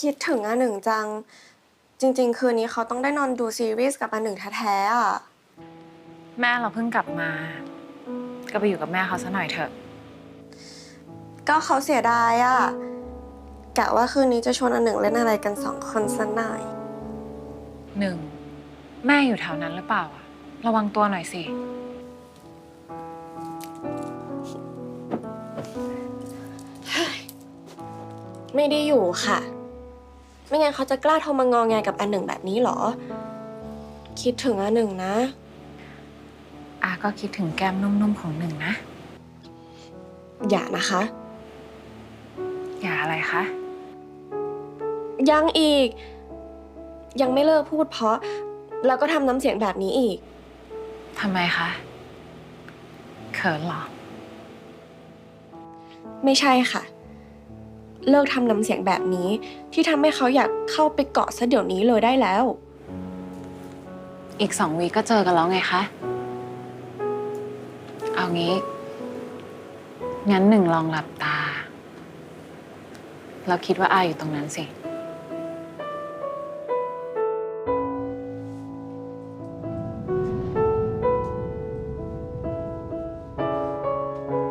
คิดถึงอาหนึ่งจัง จริง ๆ คืนนี้เขาต้องได้นอนดูซีรีส์กับอาหนึ่งแท้ๆอะ แม่เราเพิ่งกลับมา ก็ไปอยู่กับแม่เขาซะหน่อยเถอะ ก็เขาเสียดายอะกะว่าคืนนี้จะชวนอาหนึ่งเล่นอะไรกันสองคนสักหน่อยหนึ่ง แม่อยู่แถวนั้นหรือเปล่าอะระวังตัวหน่อยสิ ไม่ได้อยู่ค่ะ ไม่งั้นเขาจะกล้าโทรมางอแงกับอันหนึ่งแบบนี้เหรอ คิดถึงอันหนึ่งนะ อาก็คิดถึงแก้มนุ่มๆของหนึ่งนะ อย่านะคะ อย่าอะไรคะ ยังอีก ยังไม่เลิกพูดเพราะ แล้วก็ทำน้ำเสียงแบบนี้อีก ทำไมคะ เขินเหรอ ไม่ใช่ค่ะ เลิกทำน้ำเสียงแบบนี้ ที่ทำให้เขาอยากเข้าไปเกาะซะเดี๋ยวนี้เลยได้แล้ว อีกสองวีก็เจอกันแล้วไงคะ เอางี้ งั้นหนึ่งลองหลับตา เราคิดว่าอาอยู่ตรงนั้นสิ